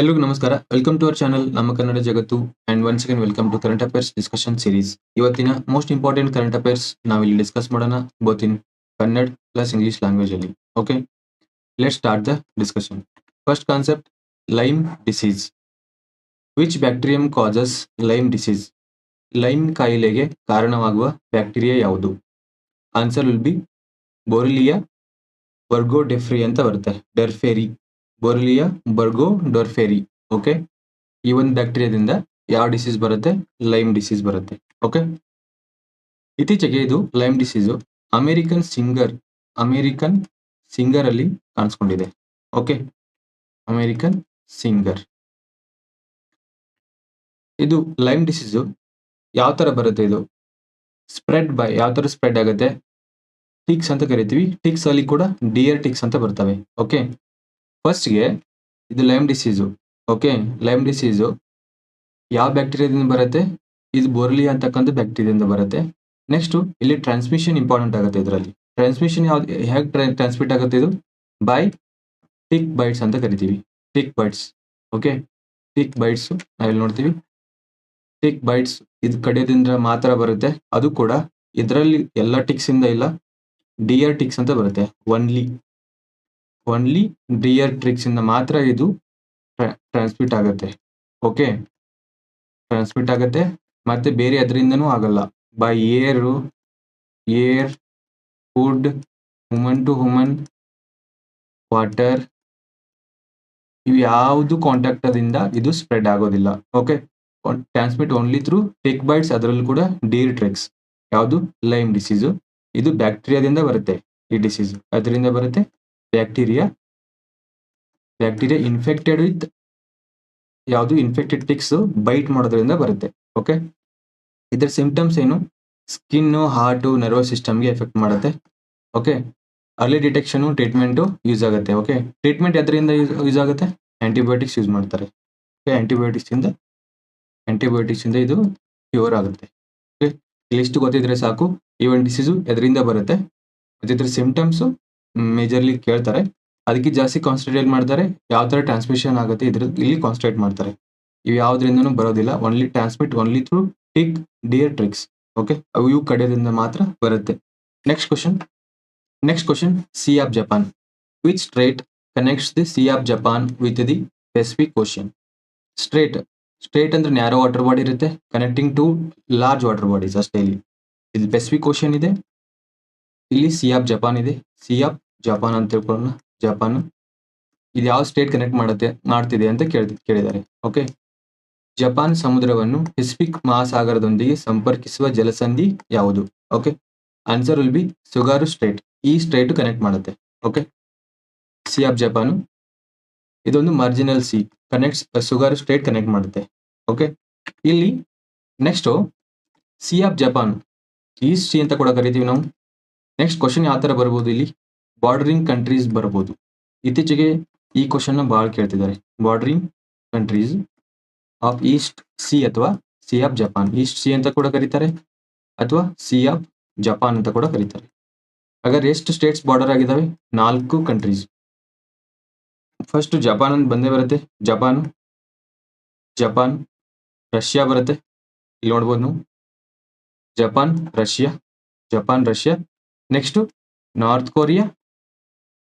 ಎಲ್ರಿಗೂ ನಮಸ್ಕಾರ. Welcome to our channel ನಮ್ಮ ಕನ್ನಡ ಜಗತ್ತು. And one again welcome to current affairs discussion series ಇವತ್ತಿನ ಮೋಸ್ಟ್ ಇಂಪಾರ್ಟೆಂಟ್ ಕರೆಂಟ್ ಅಫೇರ್ಸ್ ನಾವು ಇಲ್ಲಿ ಡಿಸ್ಕಸ್ ಮಾಡೋಣ both in Kannada plus English language ಅಲ್ಲಿ. Okay let start the discussion first concept Lyme disease which bacterium causes Lyme disease Lyme ಕಾಯಿಲೆಗೆ ಕಾರಣವಾಗುವ bacteria ಯಾವುದು? Answer will be Borrelia burgdorferi ಅಂತ ಬರುತ್ತೆ. ಡೆರ್ಫೆರಿ ಬೋರ್ಲಿಯಾ ಬರ್ಗೋ ಡೊರ್ಫೆರಿ okay ಈ ಒಂದು ಬ್ಯಾಕ್ಟೀರಿಯಾದಿಂದ ಯಾವ ಡಿಸೀಸ್ ಬರುತ್ತೆ? ಲೈಮ್ ಡಿಸೀಸ್ ಬರುತ್ತೆ ಓಕೆ ಇತ್ತೀಚೆಗೆ ಇದು Lyme disease American singer American singer ಅಲ್ಲಿ ಕಾಣಿಸ್ಕೊಂಡಿದೆ ಓಕೆ ಅಮೇರಿಕನ್ ಸಿಂಗರ್ ಇದು ಲೈಮ್ ಡಿಸೀಸು ಯಾವ ಥರ ಬರುತ್ತೆ ಇದು? ಸ್ಪ್ರೆಡ್ ಬೈ ಯಾವ ಥರ ಸ್ಪ್ರೆಡ್ ಆಗುತ್ತೆ? ಟಿಕ್ಸ್ ಅಂತ ಕರಿತೀವಿ ಟಿಕ್ಸ್ ಅಲ್ಲಿ ಕೂಡ ಡಿಯರ್ ಟಿಕ್ಸ್ ಅಂತ ಬರ್ತವೆ ಓಕೆ ಫಸ್ಟ್ಗೆ ಇದು Lyme disease okay Lyme disease ಯಾವ ಬ್ಯಾಕ್ಟೀರಿಯಾದಿಂದ ಬರುತ್ತೆ? ಇದು ಬೋರ್ಲಿ ಅಂತಕ್ಕಂಥ ಬ್ಯಾಕ್ಟೀರಿಯಾದಿಂದ ಬರುತ್ತೆ. ನೆಕ್ಸ್ಟು ಇಲ್ಲಿ ಟ್ರಾನ್ಸ್ಮಿಷನ್ ಇಂಪಾರ್ಟೆಂಟ್ ಆಗುತ್ತೆ ಇದರಲ್ಲಿ. ಟ್ರಾನ್ಸ್ಮಿಷನ್ ಯಾವ್ದು, ಹೇಗೆ ಟ್ರಾನ್ಸ್ಮಿಟ್ ಆಗುತ್ತೆ ಇದು? ಬೈ ಟಿಕ್ ಬೈಟ್ಸ್ ಅಂತ ಕರಿತೀವಿ. Tick bites okay tick bites ನಾವಿಲ್ಲಿ ನೋಡ್ತೀವಿ? ಟಿಕ್ ಬೈಟ್ಸ್ ಇದು ಕಡಿಯೋದ್ರಿಂದ ಮಾತ್ರ ಬರುತ್ತೆ. ಅದು ಕೂಡ ಇದರಲ್ಲಿ ಎಲ್ಲ ಟಿಕ್ಸ್ ಇಂದ ಇಲ್ಲ. ಡಿಯರ್ ಟಿಕ್ಸ್ ಅಂತ ಬರುತ್ತೆ. ಒನ್ಲಿ ಓನ್ಲಿ ಡಿಯರ್ ಟ್ರಿಕ್ಸ್ ಇಂದ ಮಾತ್ರ ಇದು ಟ್ರಾನ್ಸ್ಮಿಟ್ ಆಗುತ್ತೆ. ಓಕೆ ಟ್ರಾನ್ಸ್ಮಿಟ್ ಆಗುತ್ತೆ. ಮತ್ತೆ ಬೇರೆ ಅದರಿಂದನೂ ಆಗಲ್ಲ. By air air food human to human water ಇವು ಯಾವುದು ಕಾಂಟ್ಯಾಕ್ಟ್ ಅದಿಂದ ಇದು ಸ್ಪ್ರೆಡ್ ಆಗೋದಿಲ್ಲ. Okay transmit only through tick bites ಅದರಲ್ಲೂ ಕೂಡ ಡೀರ್ ಟ್ರಿಕ್ಸ್ ಯಾವುದು? ಲೈಮ್ ಡಿಸೀಸು ಇದು ಬ್ಯಾಕ್ಟೀರಿಯಾದಿಂದ ಬರುತ್ತೆ ಈ ಡಿಸೀಸ್ ಅದರಿಂದ ಬರುತ್ತೆ ಬ್ಯಾಕ್ಟೀರಿಯಾ ಬ್ಯಾಕ್ಟೀರಿಯಾ ಇನ್ಫೆಕ್ಟೆಡ್ ವಿತ್ ಯಾವುದು ಇನ್ಫೆಕ್ಟೆಡ್ ಟಿಕ್ಸ್ ಬೈಟ್ ಮಾಡೋದ್ರಿಂದ ಬರುತ್ತೆ ಓಕೆ ಇದರ ಸಿಂಪ್ಟಮ್ಸ್ ಏನು? ಸ್ಕಿನ್ನು ಹಾರ್ಟು ನರ್ವಸ್ ಸಿಸ್ಟಮ್ಗೆ ಎಫೆಕ್ಟ್ ಮಾಡುತ್ತೆ okay early detection treatment use ಆಗುತ್ತೆ ಓಕೆ ಟ್ರೀಟ್ಮೆಂಟ್ ಅದರಿಂದ ಯೂಸ್ ಆಗುತ್ತೆ? ಆ್ಯಂಟಿಬಯೋಟಿಕ್ಸ್ ಯೂಸ್ ಮಾಡ್ತಾರೆ ಓಕೆ ಆಂಟಿಬಯೋಟಿಕ್ಸ್ ಇಂದ ಆ್ಯಂಟಿಬಯೋಟಿಕ್ಸ್ ಇಂದ ಕ್ಯೂರ್ ಆಗುತ್ತೆ ಓಕೆ ಇಲ್ಲಿಷ್ಟು ಗೊತ್ತಿದ್ರೆ ಸಾಕು ಈ ಒಂದು ಡಿಸೀಸು ಎದರಿಂದ ಬರುತ್ತೆ? ಮತ್ತೆ ಇದ್ರ ಸಿಂಪ್ಟಮ್ಸು ಮೇಜರ್ಲಿ ಕೇಳ್ತಾರೆ. ಅದಕ್ಕೆ ಜಾಸ್ತಿ ಕಾನ್ಸಂಟ್ರೇಟ್ ಮಾಡ್ತಾರೆ. ಯಾವ ಥರ ಟ್ರಾನ್ಸ್ಮಿಷನ್ ಆಗುತ್ತೆ ಇದ್ರ ಇಲ್ಲಿ ಕಾನ್ಸಂಟ್ರೇಟ್ ಮಾಡ್ತಾರೆ. ಇವು ಯಾವ್ದ್ರಿಂದನೂ ಬರೋದಿಲ್ಲ. Only transmit only through tick deer ticks okay ಅವು ಇವು ಕಡೆಯಿಂದ ಮಾತ್ರ ಬರುತ್ತೆ. Next question next question sea of Japan which strait connects the sea of Japan with the Pacific Ocean strait strait ಅಂದ್ರೆ ನ್ಯಾರೋ ವಾಟರ್ ಬಾಡಿ ಇರುತ್ತೆ. Connecting to large water bodies ಅಷ್ಟೇ ಇಲ್ಲಿ. ಇಲ್ಲಿ ಪೆಸಿಫಿಕ್ ಓಷನ್ ಇದೆ. ಇಲ್ಲಿ ಸಿ ಆಫ್ ಜಪಾನ್ ಇದೆ. Sea of Japan ಅಂತ ತಿಳ್ಕೊಳ್ಳೋಣ. ಜಪಾನ್. ಇದು ಯಾವ ಸ್ಟೇಟ್ ಕನೆಕ್ಟ್ ಮಾಡುತ್ತೆ ಮಾಡ್ತಿದೆ ಅಂತ ಕೇಳಿ, ಕೇಳಿದ್ದಾರೆ. ಓಕೆ ಜಪಾನ್ ಸಮುದ್ರವನ್ನು ಪೆಸಿಫಿಕ್ ಮಹಾಸಾಗರದೊಂದಿಗೆ ಸಂಪರ್ಕಿಸುವ ಜಲಸಂಧಿ ಯಾವುದು? Okay answer will be Tsugaru strait ಈ ಸ್ಟೇಟ್ ಕನೆಕ್ಟ್ ಮಾಡುತ್ತೆ. ಓಕೆ ಸಿ ಆಫ್ ಜಪಾನು ಇದೊಂದು marginal sea connects Tsugaru strait connect ಮಾಡುತ್ತೆ. ಓಕೆ ಇಲ್ಲಿ next sea of Japan east sea ಅಂತ ಕೂಡ ಕರಿತೀವಿ ನಾವು. ನೆಕ್ಸ್ಟ್ ಕ್ವಶನ್ ಯಾವ ಥರ ಬರ್ಬೋದು ಇಲ್ಲಿ? ಬಾರ್ಡರಿಂಗ್ ಕಂಟ್ರೀಸ್ ಬರ್ಬೋದು. ಇತ್ತೀಚೆಗೆ ಈ ಕ್ವಶನ್ ಬಹಳ ಕೇಳ್ತಿದ್ದಾರೆ. Bordering countries of east sea ಅಥವಾ sea of Japan east sea ಅಂತ ಕೂಡ ಕರೀತಾರೆ, ಅಥವಾ ಸಿ ಆಫ್ ಜಪಾನ್ ಅಂತ ಕೂಡ ಕರೀತಾರೆ. ಹಾಗಾದ್ರೆ ಎಷ್ಟು ಸ್ಟೇಟ್ಸ್ ಬಾರ್ಡರ್ ಆಗಿದಾವೆ ನಾಲ್ಕು ಕಂಟ್ರೀಸ್ ಫಸ್ಟ್ ಜಪಾನ್ ಅಂತ ಬಂದೇ ಬರುತ್ತೆ. ಜಪಾನ್ ಜಪಾನ್ ರಷ್ಯಾ ಬರುತ್ತೆ. ಇಲ್ಲಿ ನೋಡ್ಬೋದು ನಾವು. Japan Russia Japan Russia next North Korea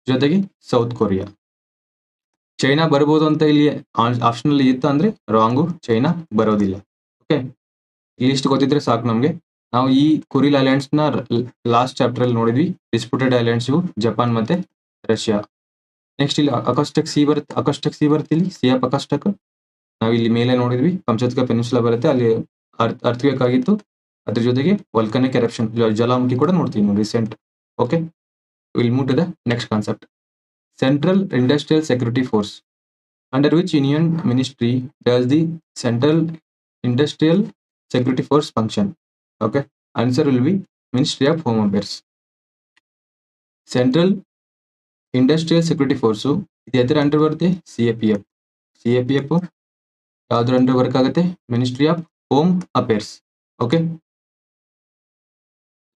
ಜೊತೆಗೆ ಸೌತ್ ಕೊರಿಯಾ ಚೈನಾ ಬರ್ಬೋದು ಅಂತ ಇಲ್ಲಿ ಆಪ್ಷನಲ್ಲಿ ಇತ್ತು ಅಂದ್ರೆ ರಾಂಗು ಚೈನಾ ಬರೋದಿಲ್ಲ. ಓಕೆ ಇಲ್ಲಿಷ್ಟು ಗೊತ್ತಿದ್ರೆ ಸಾಕು ನಮಗೆ. ನಾವು ಈ ಕುರಿಲ್ ಐಲ್ಯಾಂಡ್ಸ್ನ ಲಾಸ್ಟ್ ಚಾಪ್ಟರ್ ಅಲ್ಲಿ ನೋಡಿದ್ವಿ. ಡಿಸ್ಪ್ಯೂಟೆಡ್ ಐಲ್ಯಾಂಡ್ಸ್ ಜಪಾನ್ ಮತ್ತೆ ರಷ್ಯಾ ನೆಕ್ಸ್ಟ್ ಇಲ್ಲಿ ಅಕಸ್ಟಕ್ ಸಿ ಬರುತ್ತೆ ಅಕಸ್ಟಕ್ ಸಿ ಬರುತ್ತೆ ಇಲ್ಲಿ ಸಿಯಾಪ್ ಅಕಸ್ಟಕ್ ನಾವು ಇಲ್ಲಿ ಮೇಲೆ ನೋಡಿದ್ವಿ ಕಂಚತ್ಕ ಪೆನ್ಸುಲಾ ಬರುತ್ತೆ, ಅಲ್ಲಿ ಅರ್ಥ ಆಗಿತ್ತು. ಅದ್ರ ಜೊತೆಗೆ ವಲ್ಕನಿಕ್ ಎರಪ್ಷನ್ ಜಲಾಮುಖಿ ಕೂಡ ನೋಡ್ತೀವಿ recent okay will move to the next concept central industrial security force under which union ministry does the central industrial security force function okay answer will be ministry of home affairs central industrial security force ಇದು ಎದರ under ಬರುತ್ತೆ C A P F C A P F ಯಾವ್ದ್ರ under work ಆಗುತ್ತೆ ministry of home affairs okay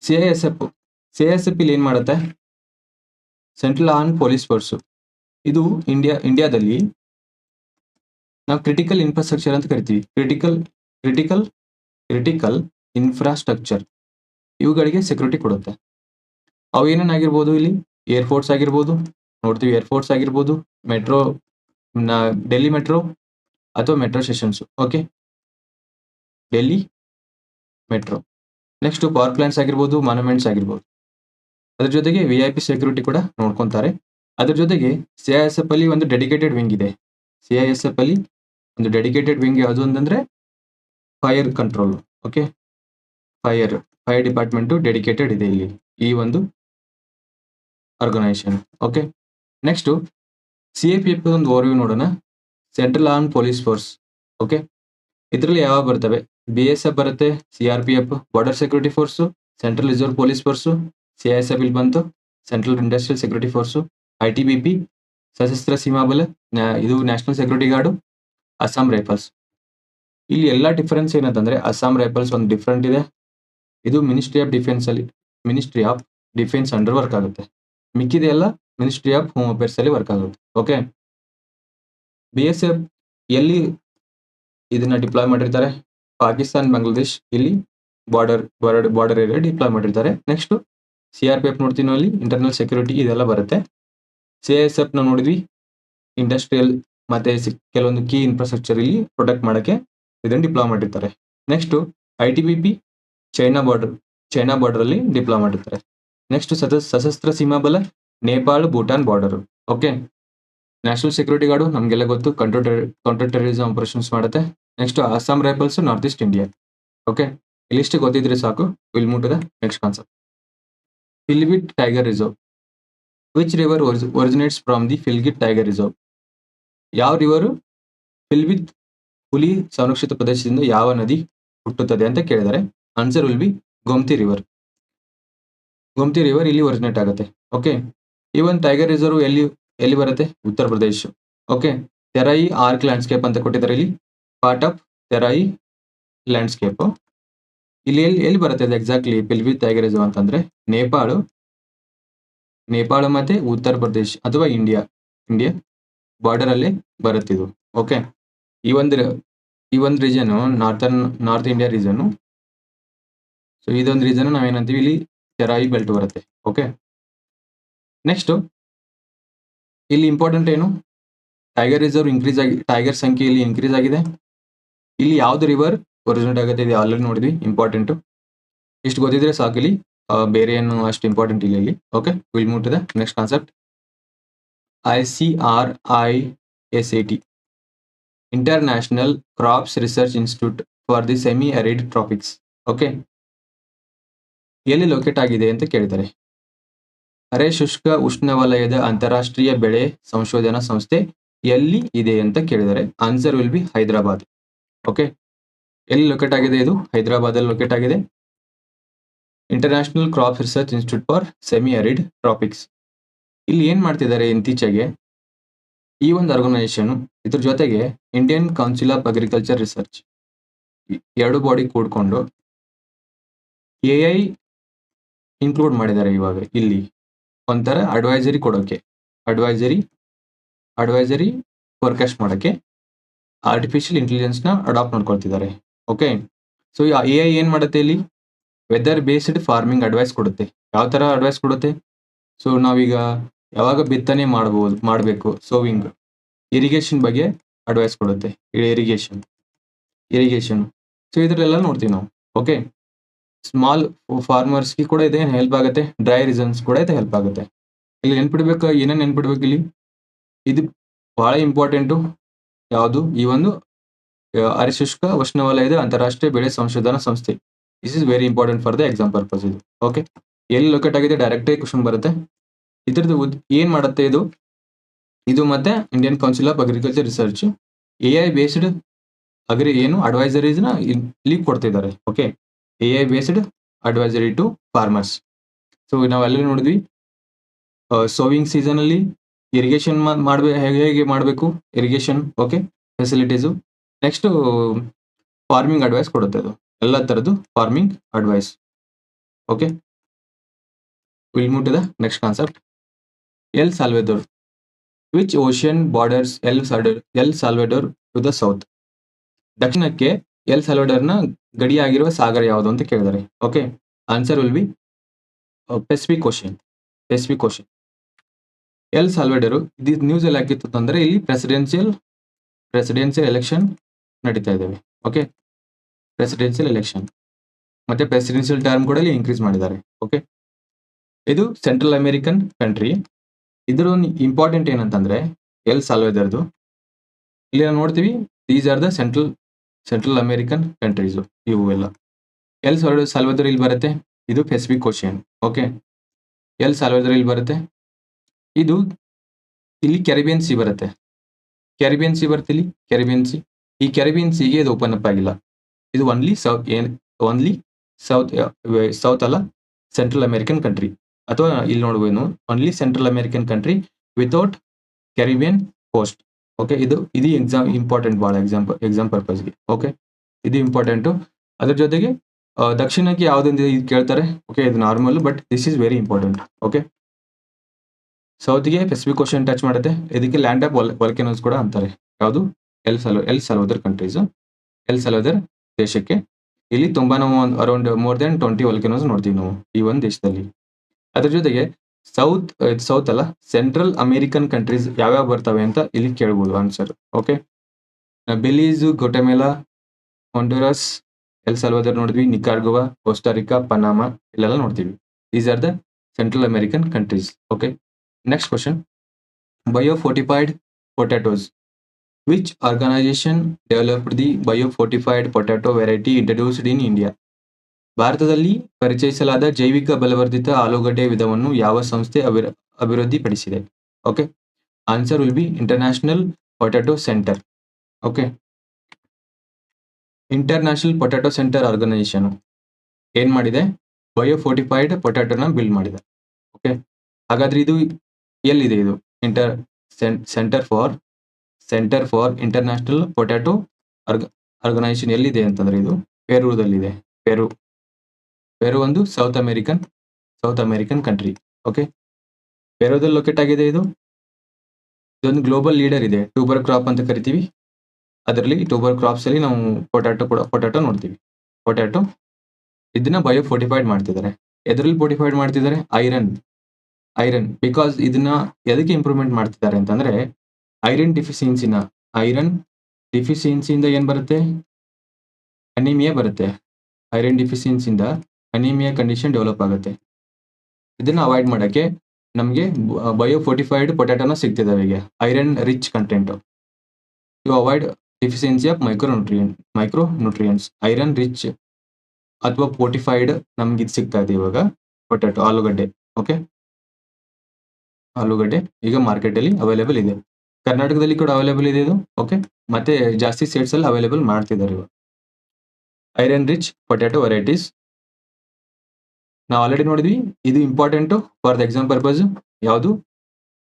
C S F C S F ಇಲ್ಲಿ ಏನ್ ಮಾಡುತ್ತೆ central armed police force ಇದು India ಇಂಡಿಯಾದಲ್ಲಿ ನಾವು ಕ್ರಿಟಿಕಲ್ ಇನ್ಫ್ರಾಸ್ಟ್ರಕ್ಚರ್ ಅಂತ ಕರಿತೀವಿ. ಕ್ರಿಟಿಕಲ್ ಕ್ರಿಟಿಕಲ್ ಕ್ರಿಟಿಕಲ್ ಇನ್ಫ್ರಾಸ್ಟ್ರಕ್ಚರ್ ಇವುಗಳಿಗೆ ಸೆಕ್ಯೂರಿಟಿ ಕೊಡುತ್ತೆ. ಅವು ಏನೇನಾಗಿರ್ಬೋದು ಇಲ್ಲಿ? ಏರ್ಫೋರ್ಸ್ ಆಗಿರ್ಬೋದು, ನೋಡ್ತೀವಿ ಏರ್ಫೋರ್ಸ್ ಆಗಿರ್ಬೋದು ಮೆಟ್ರೋ ಡೆಲ್ಲಿ ಮೆಟ್ರೋ ಅಥವಾ metro stations okay Delhi metro next power plants ಆಗಿರ್ಬೋದು ಮಾನ್ಯುಮೆಂಟ್ಸ್ ಆಗಿರ್ಬೋದು. ಅದ್ರ ಜೊತೆಗೆ ವಿ ಐ ಪಿ ಸೆಕ್ಯೂರಿಟಿ ಕೂಡ ನೋಡ್ಕೊಂತಾರೆ. ಅದ್ರ ಜೊತೆಗೆ ಸಿ ಐ ಎಸ್ ಎಫ್ ಅಲ್ಲಿ ಒಂದು ಡೆಡಿಕೇಟೆಡ್ ವಿಂಗ್ ಇದೆ. ಸಿ ಐ ಎಸ್ ಎಫ್ ಅಲ್ಲಿ ಒಂದು ಡೆಡಿಕೇಟೆಡ್ ವಿಂಗ್ ಯಾವುದು ಅಂತಂದ್ರೆ fire control okay fire fire department dedicated ಇದೆ ಇಲ್ಲಿ, ಈ ಒಂದು organisation okay next C A P F ಒಂದು ಓರ್ವ್ಯೂ ನೋಡೋಣ. Central armed police force okay ಇದರಲ್ಲಿ ಯಾವಾಗ ಬರ್ತವೆ? ಬಿ ಎಸ್ ಎಫ್ ಬರುತ್ತೆ C R P F border security force central reserve police force C I ಇಲ್ಲಿ ಬಂತು. Central industrial security force I T B P Sashastra Seema ಇದು national security guard Assam rifles ಇಲ್ಲಿ ಎಲ್ಲ difference ಏನಂತಂದ್ರೆ Assam rifles ಒಂದು different ಇದೆ. ಇದು ministry of defence ಅಲ್ಲಿ ministry of defence under work ಆಗುತ್ತೆ. ಮಿಕ್ಕಿದೆ ಎಲ್ಲ ಮಿನಿಸ್ಟ್ರಿ ಆಫ್ ಹೋಮ್ ಅಫೇರ್ಸ್ ಅಲ್ಲಿ ವರ್ಕ್ ಆಗುತ್ತೆ. ಓಕೆ ಬಿ ಎಸ್ ಎಫ್ ಎಲ್ಲಿ ಇದನ್ನ ಡಿಪ್ಲಾಯ್ ಮಾಡಿರ್ತಾರೆ? ಪಾಕಿಸ್ತಾನ್ ಬಾಂಗ್ಲಾದೇಶ್ ಇಲ್ಲಿ border border border area deploy ಮಾಡಿರ್ತಾರೆ. Next C R P F ನೋಡ್ತೀವಿ ನಾವು ಅಲ್ಲಿ ಇಂಟರ್ನಲ್ ಸೆಕ್ಯೂರಿಟಿ ಇದೆಲ್ಲ ಬರುತ್ತೆ. ಸಿ ಎಸ್ ಎಫ್ನ ನೋಡಿದ್ವಿ ಇಂಡಸ್ಟ್ರಿಯಲ್ ಮತ್ತೆ ಕೆಲವೊಂದು ಕೀ ಇನ್ಫ್ರಾಸ್ಟ್ರಕ್ಚರ್ ಇಲ್ಲಿ ಪ್ರೊಟೆಕ್ಟ್ ಮಾಡೋಕ್ಕೆ ಇದನ್ನು ಡಿಪ್ಲಾಯ್ ಮಾಡಿರ್ತಾರೆ. Next I T B P China border China border ಅಲ್ಲಿ ಡಿಪ್ಲಾಯ್ ಮಾಡಿರ್ತಾರೆ. Next Sashastra Seema Bal Nepal Bhutan border okay national security guard ನಮಗೆಲ್ಲ ಗೊತ್ತು ಕಂಟ್ರೋಲ್ ಕೌಂಟರ್ ಟೆರರಿಸಮ್ ಆಪರೇಷನ್ಸ್ ಮಾಡುತ್ತೆ. Next Assam rifles north east India okay ಇಲ್ಲಿಷ್ಟು ಗೊತ್ತಿದ್ರೆ ಸಾಕು will move to the next concept Pilibhit tiger reserve which river originates from the Pilibhit tiger reserve ಯಾವ river Pilibhit ಹುಲಿ ಸಂರಕ್ಷಿತ ಪ್ರದೇಶದಿಂದ ಯಾವ ನದಿ ಹುಟ್ಟುತ್ತದೆ ಅಂತ ಕೇಳಿದರೆ answer will be Gomti river Gomti river ಇಲ್ಲಿ ಒರಿಜಿನೇಟ್ ಆಗುತ್ತೆ. ಓಕೆ ಈ ಒಂದು ಟೈಗರ್ ರಿಸರ್ವ್ ಎಲ್ಲಿ ಎಲ್ಲಿ ಬರುತ್ತೆ? Uttar Pradesh. Okay Terai arc landscape ಅಂತ ಕೊಟ್ಟಿದ್ದಾರೆ ಇಲ್ಲಿ. ಪಾರ್ಟ್ ಆಫ್ ತೆರಾಯಿ ಲ್ಯಾಂಡ್ಸ್ಕೇಪ್ ಇಲ್ಲಿ ಎಲ್ಲಿ ಎಲ್ಲಿ ಬರುತ್ತೆ ಅದು ಎಕ್ಸಾಕ್ಟ್ಲಿ ಪಿಲ್ವಿ ಟೈಗರ್ ರಿಸರ್ವ್ ಅಂತಂದ್ರೆ ನೇಪಾಳ ನೇಪಾಳ ಮತ್ತೆ ಉತ್ತರ ಪ್ರದೇಶ್ ಅಥವಾ ಇಂಡಿಯಾ ಇಂಡಿಯಾ ಬಾರ್ಡರ್ ಅಲ್ಲಿ ಬರುತ್ತಿದ್ದು ಓಕೆ ಈ ಒಂದು ಈ ಒಂದು region northern North India region so ಇದೊಂದು ರೀಸನ್ ನಾವೇನಂತೀವಿ? ಇಲ್ಲಿ ತೆರಾಯಿ ಬೆಲ್ಟ್ ಬರುತ್ತೆ. ಓಕೆ ನೆಕ್ಸ್ಟ್ ಇಲ್ಲಿ ಇಂಪಾರ್ಟೆಂಟ್ ಏನು? ಟೈಗರ್ ರಿಸರ್ವ್ ಇನ್ಕ್ರೀಸ್ ಆಗಿ ಟೈಗರ್ ಸಂಖ್ಯೆ ಇಲ್ಲಿ ಇನ್ಕ್ರೀಸ್ ಆಗಿದೆ. ಇಲ್ಲಿ ಯಾವ್ದು ರಿವರ್ ಒರಿಜಿನೇಟ್ ಆಗುತ್ತೆ ಇದು ಆಲ್ರೆಡಿ ನೋಡಿದ್ವಿ ಇಂಪಾರ್ಟೆಂಟ್ ಇಷ್ಟು ಗೊತ್ತಿದ್ರೆ ಸಾಕು ಇಲ್ಲಿ. ಬೇರೆ ಏನು ಅಷ್ಟು ಇಂಪಾರ್ಟೆಂಟ್ ಇಲ್ಲ ಇಲ್ಲಿ. Okay will move to the next concept I C R I S A T international crops research institute for the semi arid tropics okay ಎಲ್ಲಿ ಲೊಕೇಟ್ ಆಗಿದೆ ಅಂತ ಕೇಳಿದ್ದಾರೆ. ಅರೆ ಶುಷ್ಕ ಉಷ್ಣವಲಯದ ಅಂತಾರಾಷ್ಟ್ರೀಯ ಬೆಳೆ ಸಂಶೋಧನಾ ಸಂಸ್ಥೆ ಎಲ್ಲಿ ಇದೆ ಅಂತ ಕೇಳಿದ್ದಾರೆ. Answer will be Hyderabad okay ಎಲ್ಲಿ ಲೊಕೇಟ್ ಆಗಿದೆ ಇದು? ಹೈದರಾಬಾದ್ ಅಲ್ಲಿ ಲೊಕೇಟ್ ಆಗಿದೆ. International crop research institute for semi arid tropics ಇಲ್ಲಿ ಏನ್ ಮಾಡ್ತಿದ್ದಾರೆ ಇತ್ತೀಚೆಗೆ? ಈ ಒಂದು ಆರ್ಗನೈಸೇಷನ್ ಇದ್ರ ಜೊತೆಗೆ Indian council of agriculture research ಎರಡು ಬಾಡಿ ಕೂಡ್ಕೊಂಡು ಎ ಐ ಇನ್ಕ್ಲೂಡ್ ಮಾಡಿದ್ದಾರೆ ಇವಾಗ ಇಲ್ಲಿ. ಒಂಥರ ಅಡ್ವೈಸರಿ ಕೊಡೋಕೆ. ಅಡ್ವೈಸರಿ ಅಡ್ವೈಸರಿ ಫೋರ್ಕಾಸ್ಟ್ ಮಾಡೋಕ್ಕೆ ಆರ್ಟಿಫಿಷಿಯಲ್ ಇಂಟೆಲಿಜೆನ್ಸ್ನ ಅಡಾಪ್ಟ್ ಮಾಡ್ಕೊಳ್ತಿದ್ದಾರೆ. ಓಕೆ ಸೊ ಎ ಐ ಏನು ಮಾಡುತ್ತೆ ಇಲ್ಲಿ? ವೆದರ್ ಬೇಸ್ಡ್ ಫಾರ್ಮಿಂಗ್ ಅಡ್ವೈಸ್ ಕೊಡುತ್ತೆ. ಯಾವ ಥರ ಅಡ್ವೈಸ್ ಕೊಡುತ್ತೆ? ಸೊ ನಾವೀಗ ಯಾವಾಗ ಬಿತ್ತನೆ ಮಾಡ್ಬೋದು, ಮಾಡಬೇಕು ಸೋವಿಂಗ್ ಇರಿಗೇಷನ್ ಬಗ್ಗೆ ಅಡ್ವೈಸ್ ಕೊಡುತ್ತೆ. ಇರಿಗೇಷನ್ ಇರಿಗೇಷನ್ ಸೊ ಇದರಲ್ಲೆಲ್ಲ ನೋಡ್ತೀವಿ ನಾವು. ಓಕೆ ಸ್ಮಾಲ್ ಫಾರ್ಮರ್ಸ್ಗೆ ಕೂಡ ಇದೆ ಹೆಲ್ಪ್ ಆಗುತ್ತೆ? ಡ್ರೈ ರೀಸನ್ಸ್ ಕೂಡ ಇದೆ ಹೆಲ್ಪ್ ಆಗುತ್ತೆ. ಇಲ್ಲಿ ನೆನ್ಪಿಡ್ಬೇಕು, ಏನೇನು ನೆನ್ಪಿಡ್ಬೇಕು ಇಲ್ಲಿ? ಇದು ಬಹಳ ಇಂಪಾರ್ಟೆಂಟು ಯಾವುದು? ಈ ಒಂದು ಅರೆಶುಷ್ಕ ಉಷ್ಣವಲಯದ ಅಂತಾರಾಷ್ಟ್ರೀಯ ಬೆಳೆ ಸಂಶೋಧನಾ ಸಂಸ್ಥೆ is is very important for the exam purpose ಇದು. ಓಕೆ ಎಲ್ಲಿ ಲೊಕೇಟ್ ಆಗಿದೆ? ಡೈರೆಕ್ಟೇ ಕ್ವಶನ್ ಬರುತ್ತೆ. ಇದ್ರದ್ದು ಏನ್ ಮಾಡುತ್ತೆ ಇದು? ಇದು ಮತ್ತೆ Indian council of agriculture research A I based agri ಏನು? ಅಡ್ವೈಸರೀಸ್ನ ಇಲ್ಲಿ ಕೊಡ್ತಿದ್ದಾರೆ. Okay A I based advisory to farmers so ನಾವೆಲ್ಲರೂ ನೋಡಿದ್ವಿ. ಸೋವಿಂಗ್ ಸೀಸನ್ ಅಲ್ಲಿ ಇರಿಗೇಷನ್ ಮಾಡ್ಬೇಕು ಹೇಗೆ ಹೇಗೆ ಮಾಡಬೇಕು? Irrigation okay facilities next farming advice ಕೊಡುತ್ತೆ ಅದು. ಎಲ್ಲ ಥರದ್ದು farming advice okay will move to next concept El Salvador which ocean borders El Salvador El Salvador to the south ದಕ್ಷಿಣಕ್ಕೆ ಎಲ್ ಸಾಲ್ವೆಡರ್ನ ಗಡಿಯಾಗಿರುವ ಸಾಗರ ಯಾವುದು ಅಂತ ಕೇಳಿದ್ದಾರೆ. Okay answer will be Pacific ocean Pacific ocean El Salvador ಇದು news ಎಲ್ಲ ಹಾಕಿತ್ತು ಅಂದರೆ ಇಲ್ಲಿ ಪ್ರೆಸಿಡೆನ್ಷಿಯಲ್ ಪ್ರೆಸಿಡೆನ್ಷಿಯಲ್ ಎಲೆಕ್ಷನ್ ನಡೀತಾ ಇದ್ದಾವೆ ಓಕೆ ಪ್ರೆಸಿಡೆನ್ಷಿಯಲ್ ಎಲೆಕ್ಷನ್ ಮತ್ತೆ ಪ್ರೆಸಿಡೆನ್ಷಿಯಲ್ ಟರ್ಮ್ ಕೂಡ ಇಲ್ಲಿ ಇನ್ಕ್ರೀಸ್ ಮಾಡಿದ್ದಾರೆ. ಓಕೆ ಇದು ಸೆಂಟ್ರಲ್ ಅಮೆರಿಕನ್ ಕಂಟ್ರಿ ಇದರ ಒಂದು ಇಂಪಾರ್ಟೆಂಟ್ ಏನಂತಂದ್ರೆ ಎಲ್ ಸಾಲ್ವೆದರ್ದು ಇಲ್ಲಿ ನಾವು ನೋಡ್ತೀವಿ these are the central central American countries ಇವು ಎಲ್ಲ ಎಲ್ ಸಾಲ್ವೆದರ್ ಸಾಲ್ವದರ್ ಇಲ್ಲಿ ಬರುತ್ತೆ. ಇದು Pacific ocean okay El Salvador ಇಲ್ಲಿ ಬರುತ್ತೆ. ಇದು ಇಲ್ಲಿ ಕೆರಿಬಿಯನ್ ಸಿ ಬರುತ್ತೆ. ಕೆರಿಬಿಯನ್ ಸಿ ಬರುತ್ತೆ ಇಲ್ಲಿ. ಕೆರಿಬಿಯನ್ ಸಿ ಈ ಕೆರಿಬಿಯನ್ ಸಿಗೆ ಇದು ಓಪನ್ ಅಪ್ ಆಗಿಲ್ಲ. ಇದು ಒನ್ಲಿ ಸೌತ್ ಏನ್ ಓನ್ಲಿ ಸೌತ್ ಸೌತ್ ಅಲ್ಲ ಸೆಂಟ್ರಲ್ ಅಮೆರಿಕನ್ ಕಂಟ್ರಿ ಅಥವಾ ಇಲ್ಲಿ ನೋಡ್ಬೋದು only central American country without Caribbean coast okay ಇದು ಇದು ಎಕ್ಸಾಮ್ ಇಂಪಾರ್ಟೆಂಟ್ ಭಾಳ ಎಕ್ಸಾಮ್ ಎಕ್ಸಾಮ್ ಪರ್ಪಸ್ಗೆ ಓಕೆ ಇದು ಇಂಪಾರ್ಟೆಂಟು ಅದ್ರ ಜೊತೆಗೆ ದಕ್ಷಿಣಕ್ಕೆ ಯಾವುದೊಂದು ಇದು ಕೇಳ್ತಾರೆ. ಓಕೆ ಇದು normal but this is very important okay ಸೌತ್ಗೆ Pacific ocean touch ಮಾಡುತ್ತೆ. ಇದಕ್ಕೆ ಲ್ಯಾಂಡ್ ಆಫ್ ವಲ್ಕೆನೋಸ್ ಕೂಡ ಅಂತಾರೆ. ಯಾವುದು? ಎಲ್ ಸಲ El Salvador countries El Salvador ದೇಶಕ್ಕೆ. ಇಲ್ಲಿ ತುಂಬಾ ನಾವು around more than twenty volcanoes ನೋಡ್ತೀವಿ ನಾವು ಈ ಒಂದು ದೇಶದಲ್ಲಿ. ಅದ್ರ ಜೊತೆಗೆ ಸೌತ್ ಸೌತ್ ಅಲ್ಲ? ಸೆಂಟ್ರಲ್ ಅಮೇರಿಕನ್ ಕಂಟ್ರೀಸ್ ಯಾವ್ಯಾವ ಬರ್ತವೆ ಅಂತ ಇಲ್ಲಿ ಕೇಳ್ಬೋದು answer okay Belize Guatemala Honduras El Salvador ನೋಡಿದ್ವಿ ನಿಕಾರ್ಗೋವಾ ಕೋಸ್ಟಾರಿಕಾ ಪನಾಮಾ ಇಲ್ಲೆಲ್ಲ ನೋಡ್ತೀವಿ. These are the central American countries okay next question biofortified potatoes which organization developed the biofortified potato variety introduced in India ಭಾರತದಲ್ಲಿ ಪರಿಚಯಿಸಲಾದ ಜೈವಿಕ ಬಲವರ್ಧಿತ ಆಲೂಗಡ್ಡೆ ವಿಧವನ್ನು ಯಾವ ಸಂಸ್ಥೆ ಅಭಿರ, ಅಭಿವೃದ್ಧಿಪಡಿಸಿದೆ? Okay answer will be international potato centre okay international potato centre organisation ಏನ್ ಮಾಡಿದೆ? ಬಯೋಫೋರ್ಟಿಫೈಡ್ ಪೊಟ್ಯಾಟೋನ ಬಿಲ್ಡ್ ಮಾಡಿದೆ. ಓಕೆ ಹಾಗಾದ್ರೆ ಇದು ಎಲ್ಲಿದೆ ಇದು? Inter centre for centre for international potato org organisation ಎಲ್ಲಿದೆ ಅಂತಂದ್ರೆ ಇದು? ಪೆರೂದಲ್ಲಿದೆ ಪೆರು ಪೆರು ಒಂದು South American South American country okay ಪೆರುದಲ್ಲಿ locate ಆಗಿದೆ ಇದು? ಇದೊಂದು ಗ್ಲೋಬಲ್ ಲೀಡರ್ ಇದೆ. ಟ್ಯೂಬರ್ ಕ್ರಾಪ್ ಅಂತ ಕರಿತೀವಿ. ಅದರಲ್ಲಿ ಟ್ಯೂಬರ್ ಕ್ರಾಪ್ಸ್ ಅಲ್ಲಿ ನಾವು ಪೊಟ್ಯಾಟೊ ಕೂಡ ಪೊಟ್ಯಾಟೊ ನೋಡ್ತೀವಿ. ಪೊಟ್ಯಾಟೊ ಇದನ್ನ ಬಯೋ ಫೋರ್ಟಿಫೈಡ್ ಮಾಡ್ತಿದ್ದಾರೆ. ಎದ್ರಲ್ಲಿ ಫೋರ್ಟಿಫೈಡ್ ಮಾಡ್ತಿದ್ದಾರೆ? ಐರನ್ ಐರನ್ ಬಿಕಾಸ್ ಇದನ್ನ ಎದಕ್ಕೆ ಇಂಪ್ರೂವ್ಮೆಂಟ್ ಮಾಡ್ತಿದ್ದಾರೆ ಅಂತಂದ್ರೆ ಐರನ್ ಡಿಫಿಷಿಯನ್ಸಿನ ಐರನ್ ಡಿಫಿಷಿಯನ್ಸಿಯಿಂದ ಏನು ಬರುತ್ತೆ? ಅನಿಮಿಯಾ ಬರುತ್ತೆ. ಐರನ್ ಡಿಫಿಷಿಯನ್ಸಿಯಿಂದ ಅನಿಮಿಯಾ ಕಂಡೀಷನ್ ಡೆವಲಪ್ ಆಗುತ್ತೆ. ಇದನ್ನು ಅವಾಯ್ಡ್ ಮಾಡೋಕ್ಕೆ ನಮಗೆ ಬಯೋ ಫೋರ್ಟಿಫೈಡ್ ಪೊಟ್ಯಾಟೋನ ಸಿಗ್ತಿದೆ ಅವರಿಗೆ iron rich content to avoid deficiency of micro nutrient micro nutrients iron rich ಅಥವಾ ಫೋರ್ಟಿಫೈಡ್ ನಮ್ಗೆ ಇದು ಸಿಗ್ತಾ ಇದೆ ಇವಾಗ ಪೊಟ್ಯಾಟೊ ಆಲೂಗಡ್ಡೆ ಓಕೆ ಆಲೂಗಡ್ಡೆ ಈಗ ಮಾರ್ಕೆಟಲ್ಲಿ ಅವೈಲೇಬಲ್ ಇದೆ. ಕರ್ನಾಟಕದಲ್ಲಿ ಕೂಡ ಅವೈಲೇಬಲ್ ಇದೆ ಇದು. ಓಕೆ ಮತ್ತೆ ಜಾಸ್ತಿ ಸ್ಟೇಟ್ಸ್ ಅಲ್ಲಿ ಅವೈಲೇಬಲ್ ಮಾಡ್ತಿದ್ದಾರೆ ಇವಾಗ ಐರನ್ ರಿಚ್ ಪೊಟ್ಯಾಟೊ ವೆರೈಟೀಸ್ ನಾವು ಆಲ್ರೆಡಿ ನೋಡಿದ್ವಿ. ಇದು important for the exam purpose ಯಾವುದು?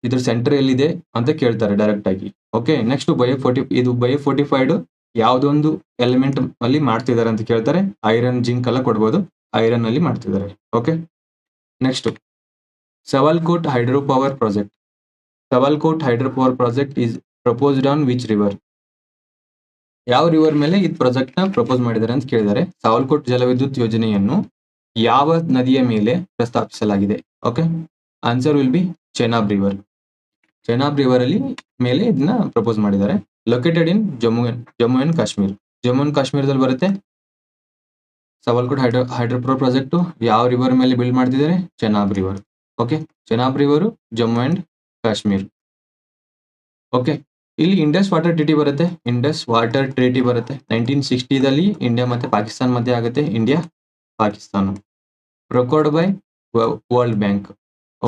ಇದ್ರ ಸೆಂಟರ್ ಎಲ್ಲಿದೆ ಅಂತ ಕೇಳ್ತಾರೆ ಡೈರೆಕ್ಟ್ ಆಗಿ. ಓಕೆ ನೆಕ್ಸ್ಟ್ ಬಯೋ ಫೋರ್ಟಿ ಇದು ಬಯೋ ಫೋರ್ಟಿಫೈಡ್ ಯಾವುದೊಂದು ಎಲಿಮೆಂಟ್ ಅಲ್ಲಿ ಮಾಡ್ತಿದ್ದಾರೆ ಅಂತ ಕೇಳ್ತಾರೆ. ಐರನ್ ಜಿಂಕ್ ಎಲ್ಲ ಕೊಡ್ಬೋದು. ಐರನ್ ಅಲ್ಲಿ ಮಾಡ್ತಿದ್ದಾರೆ. Okay next Sawalkot hydro power project Sawalkot hydro power project is proposed on which river? ಯಾವ ರಿವರ್ ಮೇಲೆ ಈ ಪ್ರಾಜೆಕ್ಟ್ನ ಪ್ರಪೋಸ್ ಮಾಡಿದ್ದಾರೆ ಅಂತ ಕೇಳಿದ್ದಾರೆ. ಸಾವಲ್ಕೋಟ್ ಜಲವಿದ್ಯುತ್ ಯೋಜನೆಯನ್ನು ಯಾವ ನದಿಯ ಮೇಲೆ ಪ್ರಸ್ತಾಪಿಸಲಾಗಿದೆ? Okay answer will be Chenab river Chenab river ಅಲ್ಲಿ ಮೇಲೆ ಇದನ್ನ ಪ್ರಪೋಸ್ ಮಾಡಿದ್ದಾರೆ. Located in Jammu Jammu and Kashmir Jammu and ಕಾಶ್ಮೀರದಲ್ಲಿ ಬರುತ್ತೆ. ಸವಲ್ಕೋಟ್ ಹೈಡ್ರೋ ಹೈಡ್ರೋಪವರ್ ಪ್ರಾಜೆಕ್ಟ್ ಯಾವ ರಿವರ್ ಮೇಲೆ ಬಿಲ್ಡ್ ಮಾಡ್ತಿದ್ದಾರೆ? Chenab river okay Chenab river Jammu and Kashmir. Okay ಇಲ್ಲಿ ಇಂಡಸ್ ವಾಟರ್ ಟ್ರೀಟಿ ಬರುತ್ತೆ. ಇಂಡಸ್ ವಾಟರ್ ಟ್ರೀಟಿ ಬರುತ್ತೆ. ನೈನ್ಟೀನ್ ಸಿಕ್ಸ್ಟಿದಲ್ಲಿ ಇಂಡಿಯಾ ಮತ್ತೆ ಪಾಕಿಸ್ತಾನ ಮಧ್ಯೆ ಆಗುತ್ತೆ. India Pakistan. Brokered by World Bank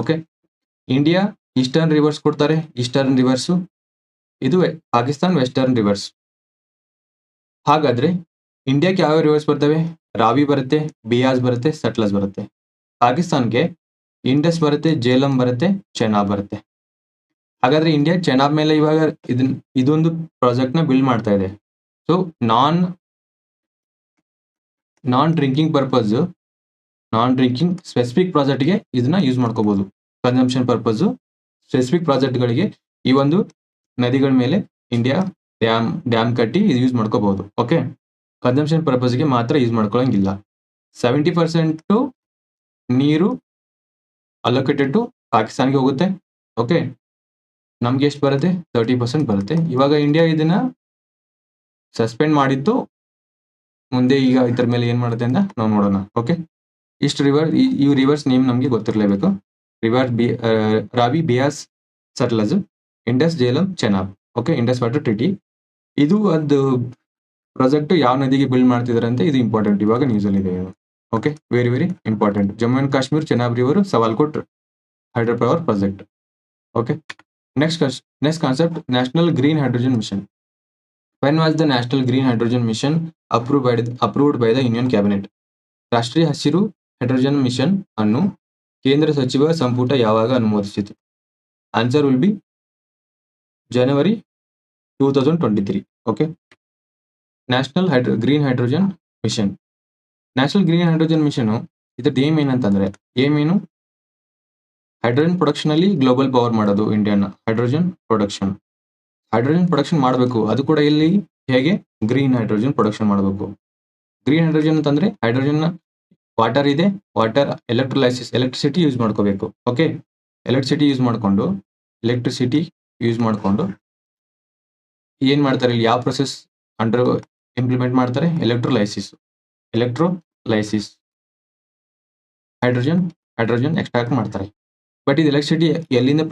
okay India eastern rivers ಕೊಡ್ತಾರೆ. ಈಸ್ಟರ್ನ್ ರಿವರ್ಸು ಇದು ಪಾಕಿಸ್ತಾನ್ ವೆಸ್ಟರ್ನ್ ರಿವರ್ಸ್ ಹಾಗಾದ್ರೆ ಇಂಡಿಯಾಕ್ಕೆ ಯಾವ ರಿವರ್ಸ್ ಬರ್ತವೆ? ರಾವಿ ಬರುತ್ತೆ, ಬಿಯಾಸ್ ಬರುತ್ತೆ, ಸಟ್ಲಸ್ ಬರುತ್ತೆ. ಪಾಕಿಸ್ತಾನ್ಗೆ ಇಂಡಸ್ ಬರುತ್ತೆ, ಜೇಲಂ ಬರುತ್ತೆ ಚೆನ್ನಾಗ್ ಬರುತ್ತೆ. ಹಾಗಾದ್ರೆ ಇಂಡಿಯಾ ಚೆನಾಬ್ ಮೇಲೆ ಇವಾಗ ಇದನ್, ಇದೊಂದು ಪ್ರಾಜೆಕ್ಟ್ನ ಬಿಲ್ಡ್ ಮಾಡ್ತಾ ಇದೆ. So non non drinking purpose non drinking specific ಪ್ರಾಜೆಕ್ಟ್ಗೆ ಇದನ್ನ ಯೂಸ್ ಮಾಡ್ಕೋಬಹುದು ಕನ್ಸಂಪ್ಷನ್ ಪರ್ಪಸ್ ಸ್ಪೆಸಿಫಿಕ್ ಪ್ರಾಜೆಕ್ಟ್ಗಳಿಗೆ ಈ ಒಂದು ನದಿಗಳ ಮೇಲೆ ಇಂಡಿಯಾ ಡ್ಯಾಮ್ ಡ್ಯಾಮ್ ಕಟ್ಟಿ ಇದು ಯೂಸ್ ಮಾಡ್ಕೋಬಹುದು ಓಕೆ ಕನ್ಸಂಪ್ಷನ್ ಪರ್ಪಸ್ಗೆ ಮಾತ್ರ ಯೂಸ್ ಮಾಡ್ಕೊಳ್ಳೋಂಗಿಲ್ಲ ಸೆವೆಂಟಿ ಪರ್ಸೆಂಟು ನೀರು ಅಲೋಕೇಟೆಡ್ ಟು ಪಾಕಿಸ್ತಾನ್ಗೆ ಹೋಗುತ್ತೆ. ಓಕೆ ನಮ್ಗೆ ಎಷ್ಟು ಬರುತ್ತೆ? ತರ್ಟಿ ಪರ್ಸೆಂಟ್ ಬರುತ್ತೆ. ಇವಾಗ ಇಂಡಿಯಾ ಇದನ್ನ ಸಸ್ಪೆಂಡ್ ಮಾಡಿದ್ದು ಮುಂದೆ ಈಗ ಇದ್ರ ಮೇಲೆ ಏನ್ ಮಾಡುತ್ತೆ ಅಂತ ನಾವು ನೋಡೋಣ. ಓಕೆ ಇಷ್ಟು ರಿವರ್ ಈ ರಿವರ್ಸ್ ನೇಮ್ ನಮಗೆ ಗೊತ್ತಿರಲೇಬೇಕು. River B Ravi Beas Sutlej Indus Jhelum Chenab okay Indus water treaty ಇದು ಅದು ಪ್ರಾಜೆಕ್ಟ್ ಯಾವ ನದಿಗೆ ಬಿಲ್ಡ್ ಮಾಡ್ತಿದ್ದಾರೆ ಅಂತ ಇದು ಇಂಪಾರ್ಟೆಂಟ್ ಇವಾಗ ನ್ಯೂಸ್ ಅಲ್ಲಿ ಇದೆ okay very very important Jammu and Kashmir Chenab river Sawalkot hydro power project okay next next concept national green hydrogen mission when was the national green hydrogen mission approve by approved by the union cabinet ರಾಷ್ಟ್ರೀಯ ಹಸಿರು hydrogen mission ಅನ್ನು ಕೇಂದ್ರ ಸಚಿವ ಸಂಪುಟ ಯಾವಾಗ ಅನುಮೋದಿಸಿತು? Answer will be January two thousand twenty three okay national hydro green hydrogen mission national green hydrogen mission ಇದ್ರದ್ದು aim ಏನಂತಂದ್ರೆ aim ಏನು ಹೈಡ್ರೋಜನ್ ಪ್ರೊಡಕ್ಷನ್ ಅಲ್ಲಿ ಗ್ಲೋಬಲ್ ಪವರ್ ಮಾಡೋದು ಇಂಡಿಯಾನ ಹೈಡ್ರೋಜನ್ ಪ್ರೊಡಕ್ಷನ್ ಹೈಡ್ರೋಜನ್ ಪ್ರೊಡಕ್ಷನ್ ಮಾಡಬೇಕು, ಅದು ಕೂಡ ಇಲ್ಲಿ ಹೇಗೆ? ಗ್ರೀನ್ ಹೈಡ್ರೋಜನ್ ಪ್ರೊಡಕ್ಷನ್ ಮಾಡಬೇಕು. ಗ್ರೀನ್ ಹೈಡ್ರೋಜನ್ ಅಂತಂದ್ರೆ ಹೈಡ್ರೋಜನ್ ವಾಟರ್ ಇದೆ ವಾಟರ್ ಎಲೆಕ್ಟ್ರೋಲೈಸಿಸ್ ಎಲೆಕ್ಟ್ರಿಸಿಟಿ ಯೂಸ್ ಮಾಡ್ಕೋಬೇಕು ಓಕೆ ಎಲೆಕ್ಟ್ರಿಸಿಟಿ ಯೂಸ್ ಮಾಡಿಕೊಂಡು ಎಲೆಕ್ಟ್ರಿಸಿಟಿ ಯೂಸ್ ಮಾಡಿಕೊಂಡು, ಏನ್ ಮಾಡ್ತಾರೆ ಇಲ್ಲಿ? ಯಾವ ಪ್ರೊಸೆಸ್ ಅಂಡರ್ ಇಂಪ್ಲಿಮೆಂಟ್ ಮಾಡ್ತಾರೆ? Electrolysis electrolysis hydrogen hydrogen extract ಮಾಡ್ತಾರೆ. ಬಟ್ ಇದು ಎಲೆಕ್ಟ್ರಿಸಿಟಿ ಎಲ್ಲಿಂದ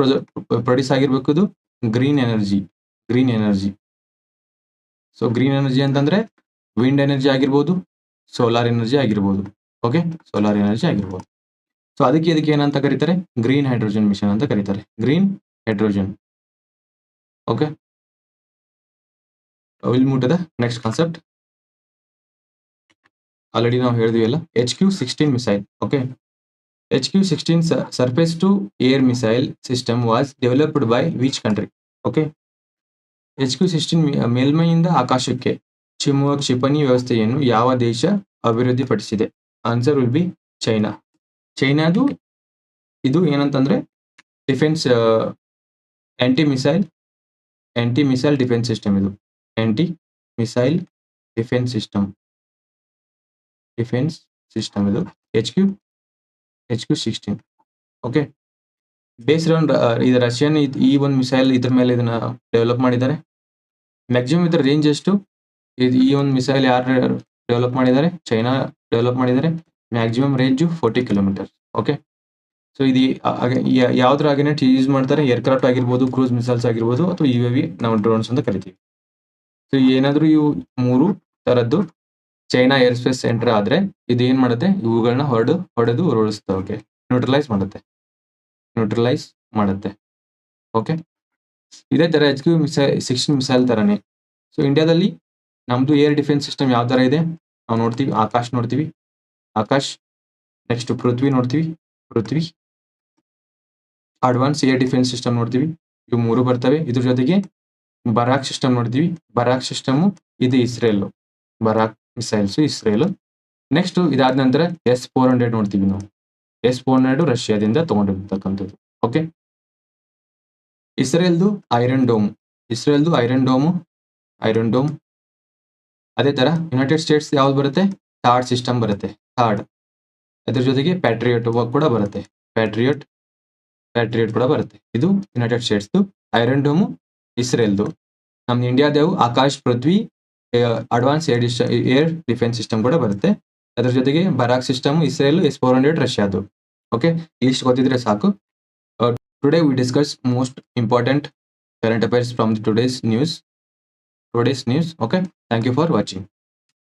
ಪ್ರೊಡ್ಯೂಸ್ ಆಗಿರ್ಬೇಕು ಇದು? Green energy green energy so green energy ಅಂತಂದ್ರೆ ವಿಂಡ್ ಎನರ್ಜಿ ಆಗಿರ್ಬೋದು ಸೋಲಾರ್ ಎನರ್ಜಿ ಆಗಿರ್ಬೋದು. ಓಕೆ ಸೋಲಾರ್ ಎನರ್ಜಿ ಆಗಿರ್ಬೋದು. ಸೊ ಅದಕ್ಕೆ ಇದಕ್ಕೆ ಏನಂತ ಕರೀತಾರೆ? ಗ್ರೀನ್ ಹೈಡ್ರೋಜನ್ ಮಿಷನ್ ಅಂತ ಕರೀತಾರೆ. Green hydrogen okay will move to the next concept already ನಾವು ಹೇಳಿದ್ವಿ ಅಲ್ಲ? H Q sixteen missile okay H Q sixteen surface to air missile system was developed by country? Q sixteen ಮೇಲ್ಮೈಯಿಂದ ಆಕಾಶಕ್ಕೆ ಚಿಮ್ಮುವ ಕ್ಷಿಪಣಿ ವ್ಯವಸ್ಥೆಯನ್ನು ಯಾವ ದೇಶ ಅಭಿವೃದ್ಧಿಪಡಿಸಿದೆ? ಆನ್ಸರ್ ವಿಲ್ ಬಿ ಚೈನಾ ಚೈನಾದು ಇದು ಏನಂತಂದ್ರೆ defence anti missile anti missile defence system ಇದು. Anti missile defence system defence system ಇದು. H Q H Q sixteen okay based on ಇದು ರಷ್ಯನ್ ಈ ಒಂದು ಮಿಸೈಲ್ ಇದ್ರ ಮೇಲೆ ಇದನ್ನ ಡೆವಲಪ್ ಮಾಡಿದ್ದಾರೆ. ಮ್ಯಾಕ್ಸಿಮಮ್ ಇದ್ರ ರೇಂಜ್ ಎಷ್ಟು? ಇದು, ಈ ಒಂದು ಮಿಸೈಲ್ ಯಾರು ಡೆವಲಪ್ ಮಾಡಿದ್ದಾರೆ? ಚೈನಾ ಡೆವಲಪ್ ಮಾಡಿದ್ದಾರೆ. Maximum range forty kilometre okay so ಇದು ಯಾವ್ದ್ರಾಗೇನೆ ಯೂಸ್ ಮಾಡ್ತಾರೆ? ಏರ್ಕ್ರಾಫ್ಟ್ ಆಗಿರ್ಬೋದು ಕ್ರೂಸ್ ಮಿಸೈಲ್ಸ್ ಆಗಿರ್ಬೋದು, ಅಥವಾ ಯು ವಿ ನಾವು ಡ್ರೋನ್ಸ್ ಅಂತ ಕರಿತೀವಿ. ಸೊ ಏನಾದರೂ ಇವು ಮೂರು ತರದ್ದು ಚೈನಾ ಏರ್ ಸ್ಪೇಸ್ ಸೆಂಟರ್ ಆದ್ರೆ ಇದು ಏನ್ ಮಾಡುತ್ತೆ? ಇವುಗಳನ್ನ ಹೊಡೆದು ಹೊಡೆದು ಉರುಳಿಸುತ್ತೆ ಓಕೆ ನ್ಯೂಟ್ರಲೈಸ್ ಮಾಡುತ್ತೆ. ನ್ಯೂಟ್ರಲೈಸ್ ಮಾಡುತ್ತೆ ಓಕೆ ಇದೇ ತರ H Q missile sixteen missile ತರನೇ. ಸೊ ಇಂಡಿಯಾದಲ್ಲಿ ನಮ್ದು ಏರ್ ಡಿಫೆನ್ಸ್ ಸಿಸ್ಟಮ್ ಯಾವ ತರ ಇದೆ? ನಾವು ನೋಡ್ತೀವಿ, ಆಕಾಶ್ ನೋಡ್ತೀವಿ. ಆಕಾಶ್ ನೆಕ್ಸ್ಟ್ ಪೃಥ್ವಿ ನೋಡ್ತೀವಿ. Prithvi advance air defence system ನೋಡ್ತೀವಿ. ಇವು ಮೂರು ಬರ್ತವೆ. ಇದ್ರ ಜೊತೆಗೆ ಬರಾಕ್ ಸಿಸ್ಟಮ್ ನೋಡ್ತೀವಿ. ಬರಾಕ್ ಸಿಸ್ಟಮ್ ಇದು Israel Barak missiles Israel next ಇದಾದ ನಂತರ ಎಸ್ ಫೋರ್ ಹಂಡ್ರೆಡ್ ನೋಡ್ತೀವಿ ನಾವು. ಎಸ್ ಫೋರ್ ಹಂಡ್ರೆಡ್ ರಷ್ಯಾದಿಂದ ತಗೊಂಡಿರ್ತಕ್ಕಂಥದ್ದು. ಓಕೆ ಇಸ್ರೇಲ್ದು ಐರನ್ ಡೋಮ್. ಇಸ್ರೇಲ್ದು ಐರನ್ ಡೋಮು, ಐರನ್ ಡೋಮ್. ಅದೇ ತರ ಯುನೈಟೆಡ್ ಸ್ಟೇಟ್ಸ್ ಯಾವ್ದು ಬರುತ್ತೆ? ಥಾರ್ಡ್ ಸಿಸ್ಟಮ್ ಬರುತ್ತೆ. ಥಾರ್ಡ್. ಅದ್ರ ಜೊತೆಗೆ ಪ್ಯಾಟ್ರಿಯಟ್ ಕೂಡ ಬರುತ್ತೆ. ಪ್ಯಾಟ್ರಿಯಟ್ ಪ್ಯಾಟ್ರಿಯಟ್ ಕೂಡ ಬರುತ್ತೆ. ಇದು ಯುನೈಟೆಡ್ ಸ್ಟೇಟ್ಸ್ದು ಐರನ್ ಡೋಮು, ಇಸ್ರೇಲ್ದು. ನಮ್ಮ ಇಂಡಿಯಾದೇವು Akash Prithvi advance air air defence system ಕೂಡ ಬರುತ್ತೆ. ಅದ್ರ ಜೊತೆಗೆ Barak system Israel S four hundred ರಷ್ಯಾದು. Okay ಇಷ್ಟು ಗೊತ್ತಿದ್ರೆ ಸಾಕು. Today we discuss most important current affairs from today's news today's news okay thank you for watching